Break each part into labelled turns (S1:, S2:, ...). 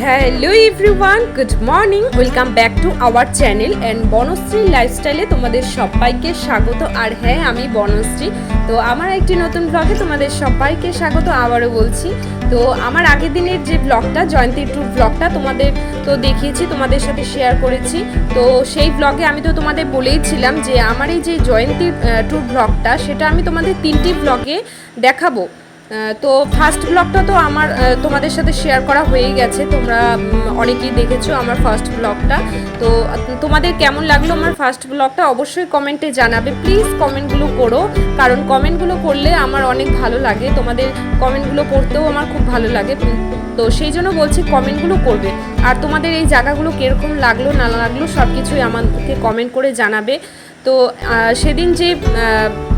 S1: Hello everyone good morning welcome back to our channel and Banashree লাইফস্টাইলে তোমাদের সবাইকে স্বাগত। আর হ্যাঁ আমি বনশ্রী। তো আমার একটি নতুন ব্লগে তোমাদের সবাইকে স্বাগত, আবারও বলছি। তো আমার আগের দিনের যে ব্লগটা জয়ন্তী ট্যুর ব্লগটা তোমাদের তো দেখিয়েছি, তোমাদের সাথে শেয়ার করেছি। তো সেই ব্লগে আমি তো তোমাদের বলেইছিলাম যে আমার এই যে জয়ন্তী ট্যুর ব্লগটা সেটা আমি তোমাদের তিনটি ব্লগে দেখাবো। তো ফার্স্ট ব্লগটা তো আমার তোমাদের সাথে শেয়ার করা হয়েই গেছে। তোমরা অনেকেই দেখেছ আমার ফার্স্ট ব্লগটা তো তোমাদের কেমন লাগল আমার ফার্স্ট ব্লগটা অবশ্যই কমেন্টে জানাবে। প্লিজ কমেন্টগুলো করো। কারণ কমেন্টগুলো করলে আমার অনেক ভালো লাগে। তোমাদের কমেন্টগুলো পড়তেও আমার খুব ভালো লাগে। তো সেই জন্য বলছি কমেন্টগুলো করবে। আর তোমাদের এই জায়গাগুলো কীরকম লাগল, না লাগল সব কিছুই আমাকে কমেন্ট করে জানাবে। তো সেদিন যে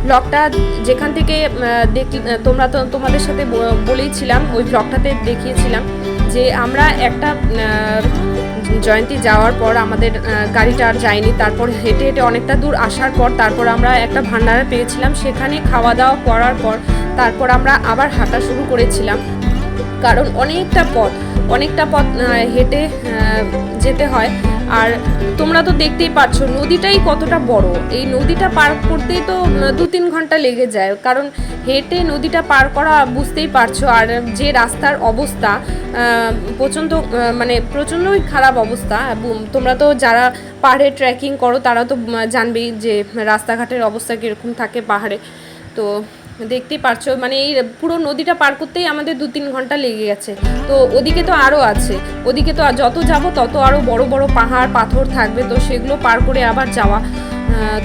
S1: ব্লগটা যেখান থেকে দেখি তোমরা তো, তোমাদের সাথে বলেইছিলাম, ওই ব্লগটাতে দেখিয়েছিলাম যে, আমরা একটা জয়ন্তী যাওয়ার পর আমাদের গাড়িটা আর যায়নি, তারপর হেঁটে হেঁটে অনেকটা দূর আসার পর তারপর আমরা একটা ভান্ডারা পেয়েছিলাম, সেখানে খাওয়া দাওয়া করার পর তারপর আমরা আবার হাঁটা শুরু করেছিলাম। কারণ অনেকটা পথ অনেকটা পথ হেঁটে যেতে হয়। আর তোমরা তো দেখতেই পাচ্ছ, নদীটাই কতটা বড়। এই নদীটা পার করতেই তো দু তিন ঘণ্টা লেগে যায়। কারণ হেঁটে নদীটা পার করা বুঝতেই পারছ, আর যে রাস্তার অবস্থা প্রচণ্ড মানে প্রচণ্ডই খারাপ অবস্থা। তোমরা তো যারা পাহাড়ে ট্রেকিং করো, তারা তো জানবেই যে রাস্তাঘাটের অবস্থা কীরকম থাকে পাহাড়ে। তো দেখতেই পারছ মানে এই পুরো নদীটা পার করতেই আমাদের দু তিন ঘণ্টা লেগে গেছে। তো ওদিকে তো আরও আছে, ওদিকে তো যত যাব তত আরও বড় বড় পাহাড়, পাথর থাকবে, তো সেগুলো পার করে আবার যাওয়া।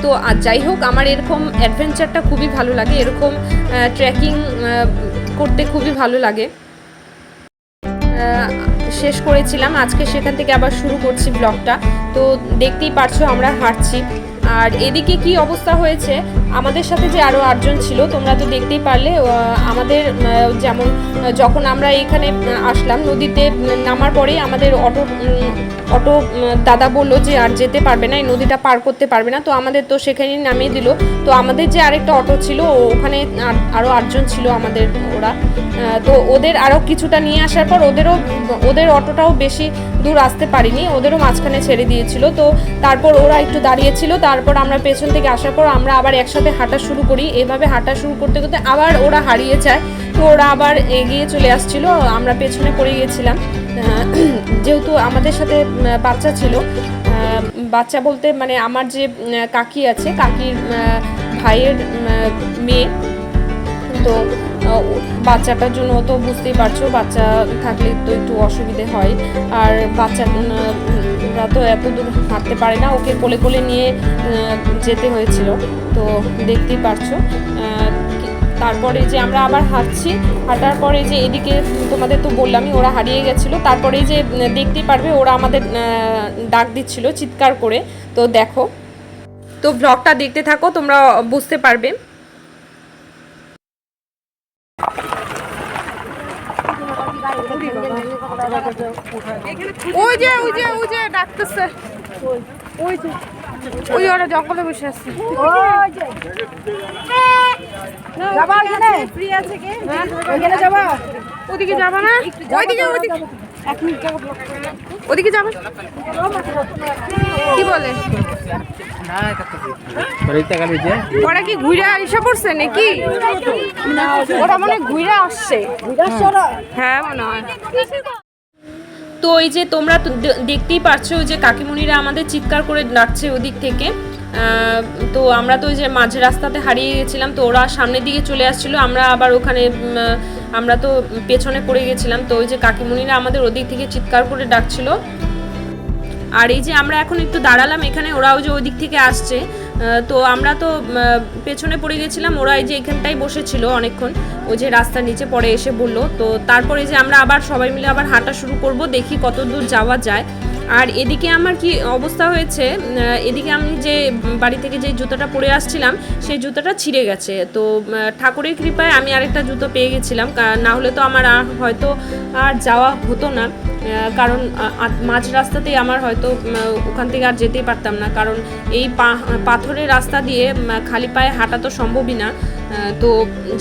S1: তো আর যাই হোক, আমার এরকম অ্যাডভেঞ্চারটা খুবই ভালো লাগে, এরকম ট্রেকিং করতে খুবই ভালো লাগে। শেষ করেছিলাম, আজকে সেখান থেকে আবার শুরু করছি ব্লগটা তো দেখতেই পারছ, আমরা হাঁটছি। আর এদিকে কি অবস্থা হয়েছে? আমাদের সাথে যে আরও আটজন ছিল, তোমরা তো দেখতেই পারলে আমাদের যেমন, যখন আমরা এখানে আসলাম, নদীতে নামার পরেই আমাদের অটো অটো দাদা বলল যে আর যেতে পারবে না, এই নদীটা পার করতে পারবে না, তো আমাদের তো সেখানেই নামিয়ে দিল। তো আমাদের যে আরেকটা অটো ছিল ওখানে আর- আরও আটজন ছিল আমাদের, ওরা। তো ওদের আরও কিছুটা নিয়ে আসার পর ওদেরও, ওদের অটোটাও বেশি দূর আসতে পারিনি, ওদেরও মাঝখানে ছেড়ে দিয়েছিল। তো তারপর ওরা একটু দাঁড়িয়েছিল তারপর আমরা পেছন থেকে আসার পর আমরা আবার একসাথে হাঁটা শুরু করি। এভাবে হাঁটা শুরু করতে করতে আবার ওরা হারিয়ে যায়। তো ওরা আবার এগিয়ে চলে আসছিল, আমরা পেছনে পড়ে গিয়েছিলাম। যেহেতু আমাদের সাথে বাচ্চা ছিল বাচ্চা বলতে মানে আমার যে কাকি আছে, কাকির ভাইয়ের মেয়ে, তো বাচ্চাটার জন্য তো বুঝতেই পারছ, বাচ্চা থাকলে তো একটু অসুবিধে হয়। আর বাচ্চা উম, ওরা তো এত দূর হাঁটতে পারে না। ওকে কোলে কোলে নিয়ে যেতে হয়েছিল। তো দেখতেই পারছ তারপরে যে আমরা আবার হাঁটছি হাঁটার পরে যে এদিকে তোমাদের তো বললামই ওরা হারিয়ে গেছিল। তারপরে যে দেখতেই পারবে ওরা আমাদের ডাক দিচ্ছিল চিৎকার করে। তো দেখো। তো ব্লগটা দেখতে থাকো তোমরা বুঝতে পারবে।
S2: ওই যে ওই যে ওই যে ডাকতেছে। ওই যে ওই ওরা জঙ্গলে বসে আছে। ওদিকে যাবা না? ওইদিকে ওইদিকে। ওদিকে যাবে। কি বলে? হ্যাঁ
S1: তো এই যে তোমরা দেখতেই পারছ যে কাকিমুনিরা আমাদের চিৎকার করে ডাকছে ওদিক থেকে। তো আমরা তো ওই যে মাঝ রাস্তাতে হারিয়ে গেছিলাম, তো ওরা সামনের দিকে চলে আসছিল। আমরা আবার ওখানে আমরা তো পেছনে পড়ে গেছিলাম। তো ওই যে কাকিমুনিরা আমাদের ওদিক থেকে চিৎকার করে ডাকছিল। আর এই যে আমরা এখন একটু দাঁড়ালাম এখানে, ওরাও যে ওই দিক থেকে আসছে তো আমরা তো পেছনে পড়ে গেছিলাম, ওরা এই যে এখানটাই বসেছিল অনেকক্ষণ, ওই যে রাস্তার নিচে পরে এসে বলল, তো তারপরে যে আমরা আবার সবাই মিলে আবার হাঁটা শুরু করব, দেখি কত দূর যাওয়া যায়। আর এদিকে আমার কি অবস্থা হয়েছে এদিকে আমি যে বাড়ি থেকে যে জুতোটা পরে আসছিলাম, সেই জুতোটা ছিঁড়ে গেছে। তো ঠাকুরের কৃপায় আমি আরেকটা জুতো পেয়ে গেছিলাম না হলে তো আমার হয়তো আর যাওয়া হতো না। কারণ মাঝ রাস্তাতেই আমার হয়তো ওখান থেকে আর যেতেই পারতাম না। কারণ এই পাথরের রাস্তা দিয়ে খালি পায়ে হাঁটা তো সম্ভবই না। তো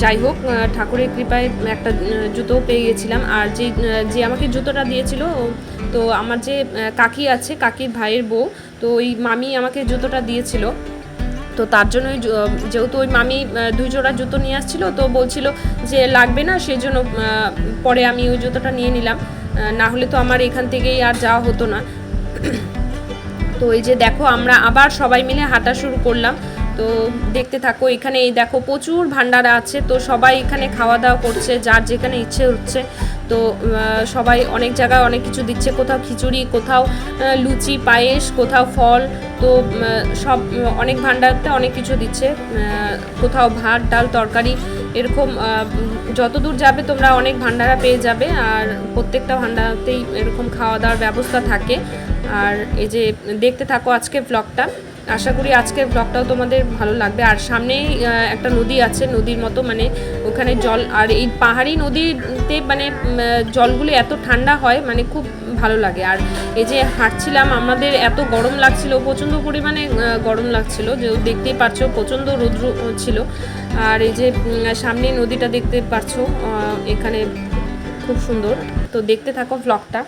S1: যাই হোক ঠাকুরের কৃপায় একটা জুতো পেয়ে গেছিলাম। আর যে যে আমাকে জুতোটা দিয়েছিল তো আমার যে কাকি আছে, কাকির ভাইয়ের বউ, তো ওই মামি আমাকে জুতোটা দিয়েছিল। তো তার জন্য যেহেতু ওই মামি দুই জোড়া জুতো নিয়ে আসছিল, তো বলছিল যে লাগবে না, সেই জন্য পরে আমি ওই জুতোটা নিয়ে নিলাম। না হলে তো আমার এখান থেকেই আর যাওয়া হতো না। তো এই যে দেখো, আমরা আবার সবাই মিলে হাঁটা শুরু করলাম। তো দেখতে থাকো, এখানে এই দেখো প্রচুর ভান্ডারা আছে। তো সবাই এখানে খাওয়া দাওয়া করছে, যার যেখানে ইচ্ছে হচ্ছে। তো সবাই অনেক জায়গায় অনেক কিছু দিচ্ছে। কোথাও খিচুড়ি, কোথাও লুচি, পায়েস, কোথাও ফল। তো সব, অনেক ভান্ডারতে অনেক কিছু দিচ্ছে। কোথাও ভাত, ডাল, তরকারি। এরকম যত দূর যাবে তোমরা অনেক ভান্ডারা পেয়ে যাবে, আর প্রত্যেকটা ভান্ডারাতেই এরকম খাওয়া দাওয়ার ব্যবস্থা থাকে। আর এই যে দেখতে থাকো আজকের ব্লগটা আশা করি আজকের ব্লগটাও তোমাদের ভালো লাগবে। আর সামনেই একটা নদী আছে, নদীর মতো মানে ওখানে জল, আর এই পাহাড়ি নদীতে মানে জলগুলো এত ঠান্ডা হয় মানে খুব ভালো লাগে। আর এই যে হাঁটছিলাম, আমাদের এত গরম লাগছিল, প্রচণ্ড পরিমাণে গরম লাগছিল। যে দেখতেই পাচ্ছ প্রচণ্ড রুদ্র ছিল। আর এই যে সামনে নদীটা দেখতে পাচ্ছ এখানে খুব সুন্দর। তো দেখতে থাকো ব্লগটা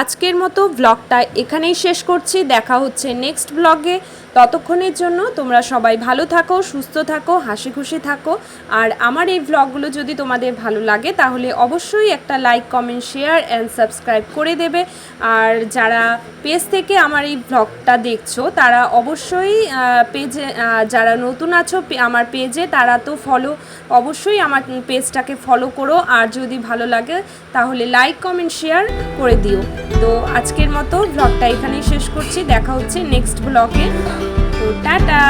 S1: আজকের মতো ব্লগটা এখানেই শেষ করছি। দেখা হচ্ছে নেক্সট ব্লগে ততক্ষণের জন্য তোমরা সবাই ভালো থাকো, সুস্থ থাকো হাসি খুশি থাকো। আর আমার এই ব্লগগুলো যদি তোমাদের ভালো লাগে, তাহলে অবশ্যই একটা like comment share and subscribe করে দেবে। আর যারা পেজ থেকে আমার এই ব্লগটা দেখছ, তারা অবশ্যই পেজে যারা নতুন আছো আমার পেজে তারা তো ফলো অবশ্যই আমার পেজটাকে ফলো করো। আর যদি ভালো লাগে, তাহলে লাইক কমেন্ট শেয়ার করে দিও। তো আজকের মতো ব্লগটা এখানেই শেষ করছি। দেখা হচ্ছে নেক্সট ব্লগে টাটা।